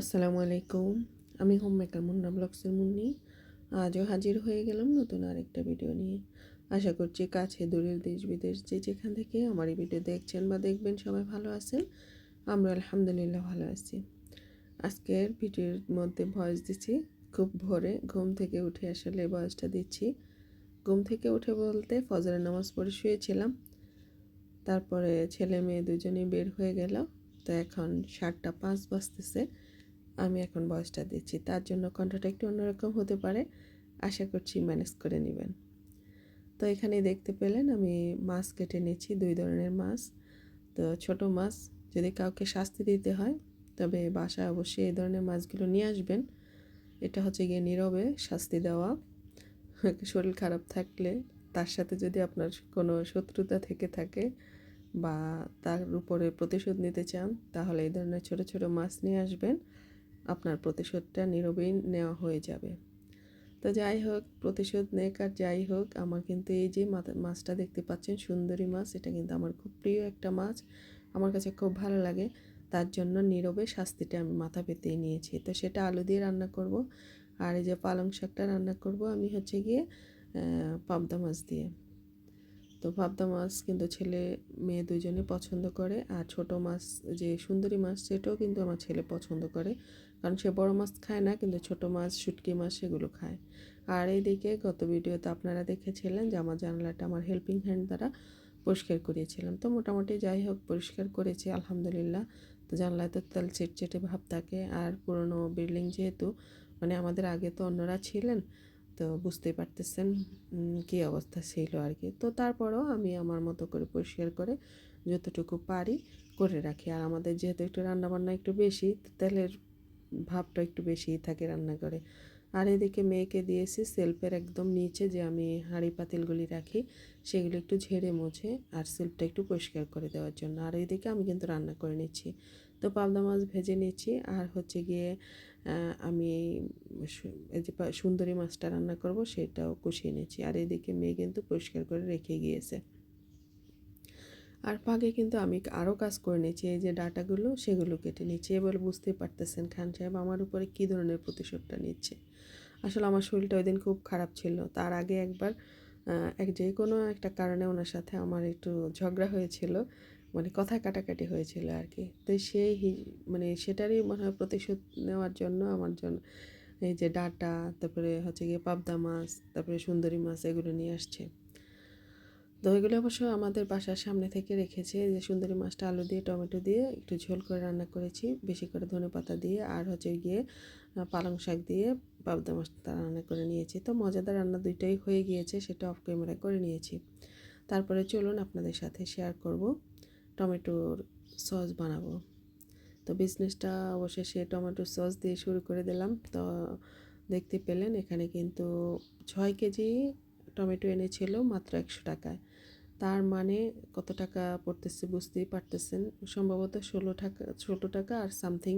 আসসালামু আলাইকুম। আমি হোম মেকার মুন্না ব্লগসের মুন্নি। আজও হাজির হয়ে গেলাম নতুন আরেকটা ভিডিও নিয়ে। আশা করছি কাছে, দূরের দেশ বিদেশ যে যেখান থেকে আমার এই ভিডিও দেখছেন বা দেখবেন সবাই ভালো আছেন। আমরা আলহামদুলিল্লাহ ভালো আছি। আজকের ভিডিওর মধ্যে ভয়েস দিচ্ছি, খুব ভোরে ঘুম থেকে উঠে আসলে ভয়েসটা দিচ্ছি। ঘুম থেকে উঠে বলতে ফজরের নামাজ পড়ে শুয়েছিলাম। তারপরে ছেলে মেয়ে দুজনেই বের হয়ে গেল। তো এখন সাতটা পাঁচ বাজতেছে। আমি এখন বয়সটা দিচ্ছি, তার জন্য কণ্ঠটা একটু অন্যরকম হতে পারে, আশা করছি ম্যানেজ করে নেবেন। তো এখানে দেখতে পেলেন, আমি মাছ কেটে নিয়েছি, দুই ধরনের মাছ। তো ছোট মাছ, যদি কাউকে শাস্তি দিতে হয়, তবে বাসায় অবশ্যই এই ধরনের মাছগুলো নিয়ে আসবেন। এটা হচ্ছে গিয়ে নীরবে শাস্তি দেওয়া। শরীর খারাপ থাকলে, তার সাথে যদি আপনার কোনো শত্রুতা থেকে থাকে বা তার উপরে প্রতিশোধ নিতে চান, তাহলে এই ধরনের ছোট ছোট মাছ নিয়ে আসবেন। আপনার প্রতিশোধটা নীরবেই নেওয়া হয়ে যাবে। তো যাই হোক, প্রতিশোধ নেক আর যাই হোক, আমার কিন্তু এই যে মাছটা দেখতে পাচ্ছেন, সুন্দরী মাছ, এটা কিন্তু আমার খুব প্রিয় একটা মাছ, আমার কাছে খুব ভালো লাগে। তার জন্য নীরবে শাস্তিটা আমি মাথা পেতেই নিয়েছি। তো সেটা আলু দিয়ে রান্না করব, আর এই যে পালং শাকটা রান্না করব আমি হচ্ছে গিয়ে পাবদা মাছ দিয়ে। তো পাবদা মাছ কিন্তু ছেলে, মেয়ে দুজনে পছন্দ করে। আর ছোট মাছ যে সুন্দরী মাছ সেটাও কিন্তু আমার ছেলে পছন্দ করে। কারণ সে বড় মাছ খায় না, কিন্তু ছোট মাছ, শুটকি মাছ সেগুলো খায়। আর এইদিকে গত ভিডিওতে আপনারা দেখেছিলেন যে আমার জানলাটা আমার হেল্পিং হ্যান্ড দ্বারা পরিষ্কার করিয়েছিলাম। তো মোটামুটি যাই হোক, পরিষ্কার করেছি, আলহামদুলিল্লাহ। তো জানলায় তো তেল চেটচেটে ভাব থাকে। আর পুরনো বিল্ডিং যেহেতু মানে আমাদের আগে তো অন্যরা ছিলেন তো বুঝতেই পারতেছেন কী অবস্থা ছিল আর কি। তো তারপরও আমি আমার মতো করে পরিষ্কার করে যতটুকু পারি করে রাখি। আর আমাদের যেহেতু একটু রান্নাবান্না একটু বেশি তেলের ভাবটা একটু বেশিই থাকে রান্নাঘরে। আর এদিকে মেয়েকে দিয়েছি সেলফের একদম নিচে যে আমি হাঁড়ি পাতিলগুলি রাখি, সেগুলো একটু ঝেড়ে মুছে আর সেলফটা একটু পরিষ্কার করে দেওয়ার জন্য। আর এদিকে আমি কিন্তু রান্না করে নিচ্ছি। তো পাবদা মাছ ভেজে নিচ্ছি। আর হচ্ছে গিয়ে আমি এই যে সুন্দরী মাছটা রান্না করব, সেটাও কষিয়ে নিচ্ছি আর এদিকে মেয়ে কিন্তু পরিষ্কার করে রেখে গিয়েছে। আর পাগে কিন্তু আমি আরও কাজ করে নিয়েছি, এই যে ডাটাগুলো, সেগুলো কেটে নিচ্ছি এবার বুঝতেই পারতেছেন খান সাহেব আমার উপরে কী ধরনের প্রতিশোধটা নিচ্ছে। আসলে আমার শরীরটা ওই দিন খুব খারাপ ছিল। তার আগে একবার এক যে কোনো একটা কারণে ওনার সাথে আমার একটু ঝগড়া হয়েছিল। মানে কথা কাটাকাটি হয়েছিল আর কি তো সেই মানে সেটারই মনে হয় প্রতিশোধ নেওয়ার জন্য আমার জন্য এই যে ডাটা, তারপরে হচ্ছে গিয়ে পাবদা মাছ, তারপরে সুন্দরী মাছ এগুলো নিয়ে আসছে। তো এগুলো অবশ্য আমাদের বাসার সামনে থেকে রেখেছে যে সুন্দরী মাছটা আলু দিয়ে, টমেটো দিয়ে একটু ঝোল করে রান্না করেছি, বেশি করে ধনে পাতা দিয়ে আর হচ্ছে গিয়ে পালং শাক দিয়ে পাবদা মাছটা রান্না করে নিয়েছি। তো মজাদার রান্না দুইটাই হয়ে গিয়েছে, সেটা অফ ক্যামেরায় করে নিয়েছি। তারপরে চলুন আপনাদের সাথে শেয়ার করব। টমেটোর সস বানাবো। তো বিজনেসটা অবশেষে টমেটোর সস দিয়ে শুরু করে দিলাম। তো দেখতে পেলেন এখানে কিন্তু ছয় কেজি টমেটো এনেছিল মাত্র একশো টাকায়। তার মানে কত টাকা পড়তেছে বুঝতেই পারতেছেন। সম্ভবত ষোলো টাকা ষোলো টাকা আর সামথিং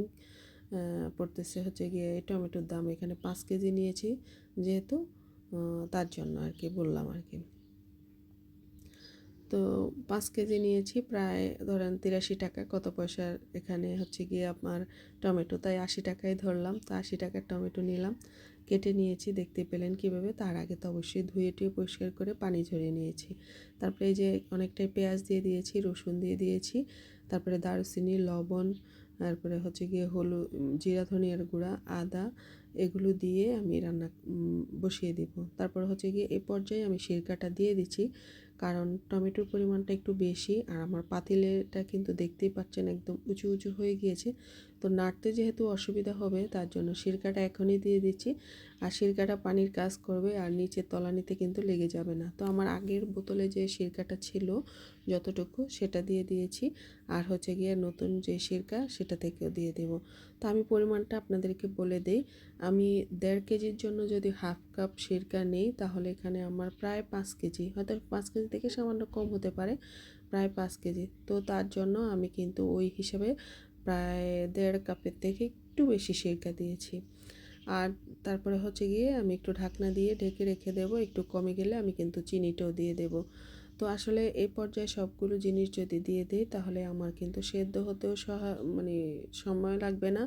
পড়তেছে হচ্ছে গিয়ে টমেটোর দাম। এখানে পাঁচ কেজি নিয়েছি যেহেতু তার জন্য আর কি বললাম আর কি। তো পাঁচ কেজি নিয়েছি প্রায় ধরেন তিরাশি টাকা কত পয়সার এখানে হচ্ছে গিয়ে আপনার টমেটো। তাই আশি টাকায় ধরলাম, তো আশি টাকার টমেটো নিলাম, কেটে নিয়েছি, দেখতে পেলেন কীভাবে। তার আগে তো অবশ্যই ধুয়ে টুয়ে পরিষ্কার করে পানি ঝরিয়ে নিয়েছি। তারপরে এই যে অনেকটাই পেঁয়াজ দিয়ে দিয়েছি, রসুন দিয়ে দিয়েছি, তারপরে দারুচিনি, লবণ, তারপরে হচ্ছে গিয়ে হলুদ জিরা, ধনিয়ার গুঁড়া, আদা, এগুলো দিয়ে আমি রান্না বসিয়ে দিব। তারপর হচ্ছে গিয়ে এই পর্যায়ে আমি সিরকাটা দিয়ে দিচ্ছি। কারণ টমেটোর পরিমাণটা একটু বেশি আর আমার পাতিলেটা কিন্তু দেখতেই পাচ্ছেন একদম উঁচু উঁচু হয়ে গিয়েছে। তো নাড়তে যেহেতু অসুবিধা হবে, তার জন্য সিরকাটা এখনই দিয়ে দিচ্ছি। আর সিরকাটা পানির কাজ করবে আর নিচের তলানিতে কিন্তু লেগে যাবে না। তো আমার আগের বোতলে যে সিরকাটা ছিল যতটুকু, সেটা দিয়ে দিয়েছি। আর হচ্ছে গিয়ে নতুন যে সিরকা, সেটা থেকেও দিয়ে দেব। তো আমি পরিমাণটা আপনাদেরকে বলে দেই। আমি দেড় কেজির জন্য যদি হাফ কাপ সিরকা নেই, তাহলে এখানে আমার প্রায় পাঁচ কেজি, হয়তো পাঁচ কেজি থেকে সামান্য কম হতে পারে, প্রায় পাঁচ কেজি। তো তার জন্য আমি কিন্তু ওই হিসাবে প্রায় দেড় কাপের থেকে একটু বেশি সিরকা দিয়েছি। আর তারপরে হচ্ছে গিয়ে আমি একটু ঢাকনা দিয়ে ঢেকে রেখে দেব, একটু কমে গেলে আমি কিন্তু চিনিটাও দিয়ে দেব। তো আসলে এই পর্যায়ে সবগুলো জিনিস যদি দিয়ে দিই, তাহলে আমার কিন্তু সেদ্ধ হতেও মানে সময় লাগবে না।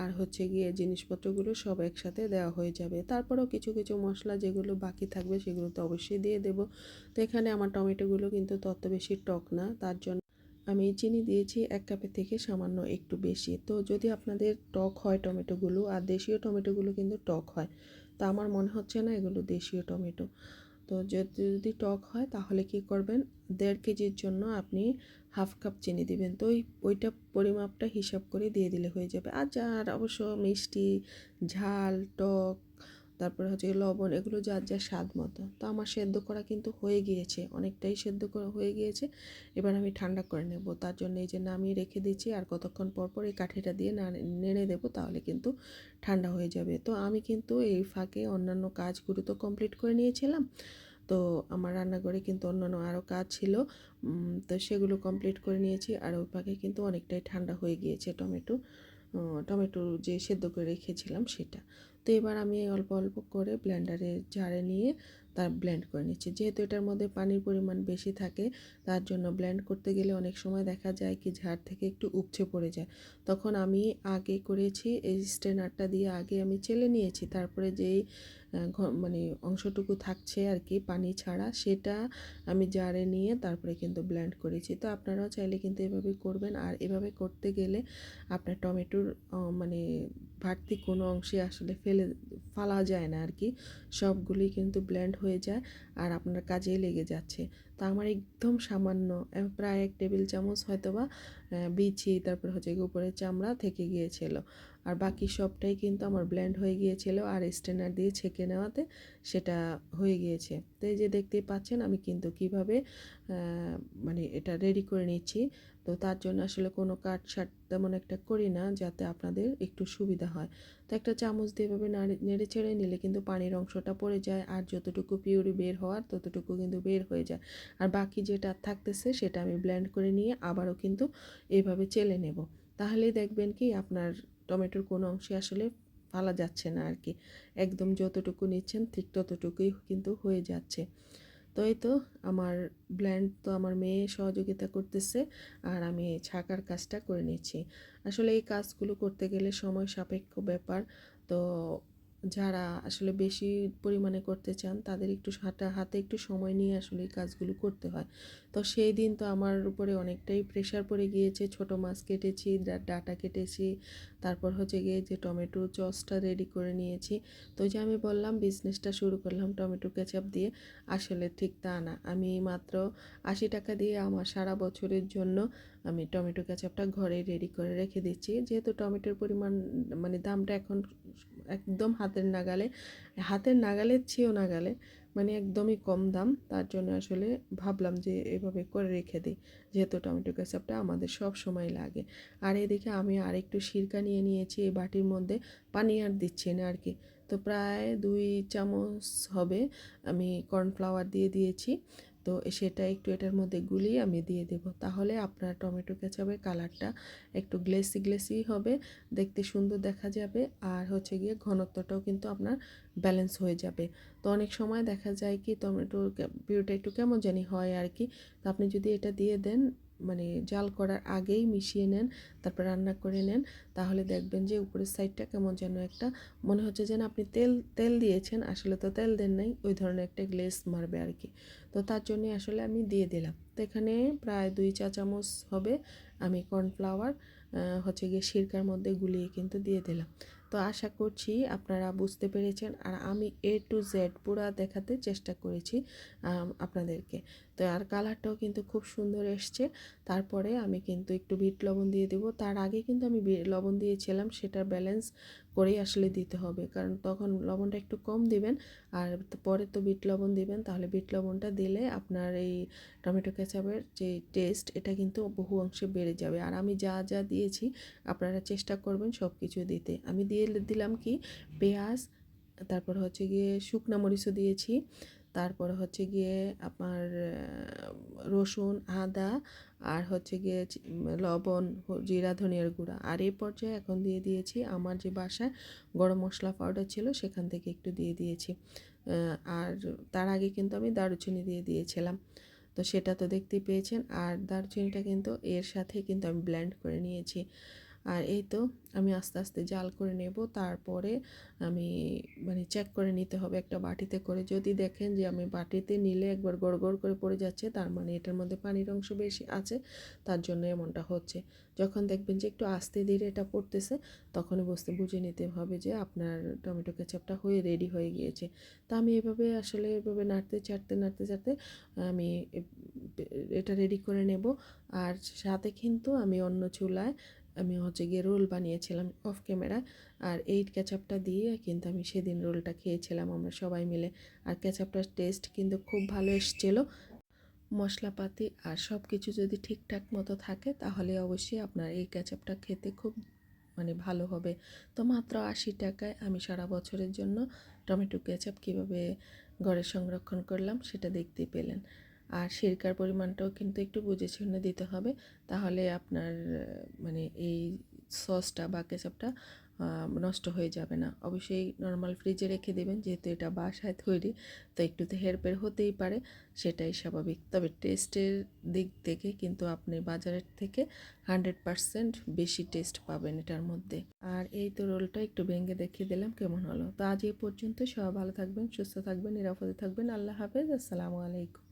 আর হচ্ছে গিয়ে জিনিসপত্রগুলো সব একসাথে দেওয়া হয়ে যাবে। তারপরেও কিছু কিছু মশলা যেগুলো বাকি থাকবে সেগুলো তো অবশ্যই দিয়ে দেবো। তো এখানে আমার টমেটোগুলো কিন্তু তত বেশি টক না, তার জন্য আমি চিনি দিয়েছি এক কাপের থেকে সামান্য একটু বেশি। তো যদি আপনাদের টক হয় টমেটোগুলো, আর দেশীয় টমেটোগুলো কিন্তু টক হয়, তা আমার মনে হচ্ছে না এগুলো দেশীয় টমেটো। তো যদি যদি টক হয় তাহলে কি করবেন? দেড় কেজির জন্য আপনি হাফ কাপ চিনি দিবেন। তো ওই, ওইটা পরিমাপটা হিসাব করে দিয়ে দিলে হয়ে যাবে। আর যার অবশ্য মিষ্টি, ঝাল, টক তারপরে হচ্ছে লবণ, এগুলো যার যার স্বাদ মতো। তো আমার সেদ্ধ করা কিন্তু হয়ে গিয়েছে, অনেকটাই সেদ্ধ করা হয়ে গিয়েছে। এবার আমি ঠান্ডা করে নেব, তার জন্য এই যে নামিয়ে রেখে দিচ্ছি আর কতক্ষণ পর পর এই কাঠিটা দিয়ে নেড়ে দেবো, তাহলে কিন্তু ঠান্ডা হয়ে যাবে। তো আমি কিন্তু এই ফাঁকে অন্যান্য কাজগুলো তো কমপ্লিট করে নিয়েছিলাম। তো আমার রান্নাঘরে কিন্তু অন্যান্য আরও কাজ ছিল তো সেগুলো কমপ্লিট করে নিয়েছি, আর ওই ফাঁকে কিন্তু অনেকটাই ঠান্ডা হয়ে গিয়েছে টমেটো। টমেটো যে সেদ্ধ করে রেখেছিলাম সেটা। তো এবার আমি অল্প অল্প করে ব্লেন্ডারে ঝাড়ে নিয়ে তার ব্লেন্ড করে নিচ্ছি। যেহেতু এটার মধ্যে পানির পরিমাণ বেশি থাকে, তার জন্য ব্লেন্ড করতে গেলে অনেক সময় দেখা যায় কি ঝাড় থেকে একটু উপচে পড়ে যায়। তখন আমি আগে করেছি, এই স্ট্রেনারটা দিয়ে আগে আমি চেলে নিয়েছি। তারপরে যেই মানে অংশটুকু থাকছে আর কি পানি ছাড়া, সেটা আমি জারে নিয়ে তারপরে কিন্তু ব্ল্যান্ড করেছি। তো আপনারাও চাইলে কিন্তু এভাবে করবেন। আর এভাবে করতে গেলে আপনার টমেটোর মানে বাড়তি কোনো অংশে আসলে ফেলে, ফালা যায় না আর কি সবগুলি কিন্তু ব্ল্যান্ড হয়ে যায় আর আপনার কাজে লেগে যাচ্ছে। তো আমার একদম সামান্য প্রায় এক টেবিল চামচ হয়তো বা বিছি তারপর হচ্ছে উপরের চামড়া থেকে গিয়েছিল। আর বাকি সবটাই কিন্তু আমার ব্ল্যান্ড হয়ে গিয়েছিল আর স্টেনার দিয়ে ছেঁকে নেওয়াতে সেটা হয়ে গিয়েছে। তো এই যে দেখতেই পাচ্ছেন আমি কিন্তু কীভাবে মানে এটা রেডি করে নিচ্ছি। তো তার জন্য আসলে কোনো কাট শাট তেমন একটা করি না, যাতে আপনাদের একটু সুবিধা হয়। তো একটা চামচ দিয়ে এভাবে নেড়ে ছেড়ে নিলে কিন্তু পানির অংশটা পড়ে যায়, আর যতটুকু পিউরি বের হওয়ার ততটুকু কিন্তু বের হয়ে যায়। আর বাকি যেটা থাকতেছে সেটা আমি ব্ল্যান্ড করে নিয়ে আবারও কিন্তু এইভাবে চেলে নেব। তাহলেই দেখবেন কি আপনার টমেটোর কোনো অংশে আসলে ফালা যাচ্ছে না আর কি। একদম যতটুকু নিচ্ছেন ঠিক ততটুকুই কিন্তু হয়ে যাচ্ছে। তো এই তো আমার ব্ল্যান্ড তো আমার মেয়ে সহযোগিতা করতেছে আর আমি ছাকার কাজটা করে নিচ্ছি। আসলে এই কাজগুলো করতে গেলে সময় সাপেক্ষ ব্যাপার। তো যারা আসলে বেশি পরিমাণে করতে চান, তাদের একটু হাতে হাতে একটু সময় নিয়ে আসলে এই কাজগুলো করতে হয়। তো সেই দিন তো আমার উপরে অনেকটাই প্রেশার পড়ে গিয়েছে। ছোট মাছ কেটেছি ডাটা কেটেছি তারপর হচ্ছে গিয়ে যে টমেটো চসটা রেডি করে নিয়েছি। তো যে আমি বললাম বিজনেসটা শুরু করলাম টমেটো কেচাপ দিয়ে। আসলে ঠিক তা না। আমি মাত্র আশি টাকা দিয়ে আমার সারা বছরের জন্য আমি টমেটো কেচাপটা ঘরে রেডি করে রেখে দিচ্ছি। যেহেতু টমেটোর পরিমাণ মানে দামটা এখন একদম হাতের নাগালে, হাতের নাগালের চেয়েও নাগালে মানে একদমই কম দাম। তার জন্য আসলে ভাবলাম যে এভাবে করে রেখে দিই। যেহেতু টমেটো কেচাপটা আমাদের সব সময় লাগে। আর এদিকে আমি আরেকটু সিরকা নিয়ে নিয়েছি এই বাটির মধ্যে। পানি আর দিচ্ছি না আর কি। তো প্রায় দুই চামচ হবে আমি কর্নফ্লাওয়ার দিয়ে দিয়েছি। তো সেটা একটু এটার মধ্যে গুলিয়ে আমি দিয়ে দেব। তাহলে আপনার টমেটো কেচাপের কালারটা একটু গ্লেসি গ্লেসি হবে, দেখতে সুন্দর দেখা যাবে আর হচ্ছে গিয়ে ঘনত্বটাও কিন্তু আপনার ব্যালেন্স হয়ে যাবে। তো অনেক সময় দেখা যায় কি টমেটোর ভিউটা একটু কেমন জানি হয় আর কি। তো আপনি যদি এটা দিয়ে দেন মানে জাল করার আগেই মিশিয়ে নেন, তারপর রান্না করে নেন। তাহলে দেখবেন যে উপরের সাইডটা কেমন যেন একটা, মনে হচ্ছে যেন আপনি তেল তেল দিয়েছেন, আসলে তো তেল দেন নাই, ওই ধরনের একটা গ্লেস মারবে আর কি তো তার জন্যে আসলে আমি দিয়ে দিলাম। তো এখানে প্রায় দুই চা চামচ হবে আমি কর্নফ্লাওয়ার হচ্ছে গিয়ে সিরকার মধ্যে গুলিয়ে কিন্তু দিয়ে দিলাম। তো আশা করছি আপনারা বুঝতে পেরেছেন, আর আমি এ টু জেড পুরা দেখাতে চেষ্টা করেছি আপনাদেরকে। তো আর কালারটাও কিন্তু খুব সুন্দর এসছে। তারপরে আমি কিন্তু একটু বিট লবণ দিয়ে দেবো। তার আগে কিন্তু আমি লবণ দিয়েছিলাম সেটা ব্যালেন্স করেই আসলে দিতে হবে। কারণ তখন লবণটা একটু কম দিবেন আর পরে তো বিট লবণ দিবেন, তাহলে বিট লবণটা দিলে আপনার এই টমেটো কেচাপের যে টেস্ট, এটা কিন্তু বহু অংশে বেড়ে যাবে। আর আমি যা যা দিয়েছি, আপনারা চেষ্টা করবেন সব কিছু দিতে। আমি দিয়ে দিলাম কি? পেঁয়াজ, তারপর হচ্ছে গিয়ে শুকনা মরিচও দিয়েছি। তারপরে হচ্ছে গিয়ে আপনার রসুন, আদা আর হচ্ছে গিয়ে লবণ জিরা, ধনিয়ার গুঁড়া। আর এই পর্যায়ে এখন দিয়ে দিয়েছি আমার যে বাসায় গরম মশলা পাউডার ছিল সেখান থেকে একটু দিয়ে দিয়েছি। আর তার আগে কিন্তু আমি দারুচিনি দিয়ে দিয়েছিলাম। তো সেটা তো দেখতেই পেয়েছেন। আর দারচিনিটা কিন্তু এর সাথে কিন্তু আমি ব্ল্যান্ড করে নিয়েছি। আর এই তো আমি আস্তে আস্তে জাল করে নেব। তারপরে আমি মানে চেক করে নিতে হবে একটা বাটিতে করে। যদি দেখেন যে আমি বাটিতে নিলে একবার গড় গড় করে পড়ে যাচ্ছে, তার মানে এটার মধ্যে পানির অংশ বেশি আছে, তার জন্য এমনটা হচ্ছে। যখন দেখবেন যে একটু আস্তে ধীরে এটা পড়তেছে, তখনই বুঝতে, বুঝে নিতে হবে যে আপনার টমেটো কেচাপটা হয়ে রেডি হয়ে গিয়েছে। তা আমি এভাবে আসলে এভাবে নাড়তে চাড়তে নাড়তে চাড়তে আমি এটা রেডি করে নেব। আর সাথে কিন্তু আমি অন্য চুলায় আমি হচ্ছে গিয়ে রোল বানিয়েছিলাম অফ ক্যামেরা আর এই কেচাপটা দিয়ে কিন্তু আমি সেদিন রোলটা খেয়েছিলাম আমরা সবাই মিলে। আর কেচাপটার টেস্ট কিন্তু খুব ভালো এসেছিল। মশলাপাতি আর সব কিছু যদি ঠিকঠাক মতো থাকে, তাহলে অবশ্যই আপনার এই কেচাপটা খেতে খুব মানে ভালো হবে। তো মাত্র আশি টাকায় আমি সারা বছরের জন্য টমেটো কেচাপ কীভাবে ঘরে সংরক্ষণ করলাম, সেটা দেখতেই পেলেন। আর সিরকার পরিমাণটাও কিন্তু একটু বুঝে শুনে দিতে হবে। তাহলে আপনার মানে এই সসটা বা কেচাপটা নষ্ট হয়ে যাবে না। অবশ্যই নর্মাল ফ্রিজে রেখে দেবেন, যেহেতু এটা বাসায় তৈরি, তো একটু তো হেরপের হতেই পারে, সেটাই স্বাভাবিক। তবে টেস্টের দিক থেকে কিন্তু আপনি বাজারের থেকে হান্ড্রেড পারসেন্ট বেশি টেস্ট পাবেন এটার মধ্যে। আর এই তো রোলটা একটু ভেঙে দেখিয়ে দিলাম, কেমন হলো? তো আজ এই পর্যন্ত সবাই ভালো থাকবেন, সুস্থ থাকবেন, নিরাপদে থাকবেন। আল্লাহ হাফেজ, আসসালামু আলাইকুম।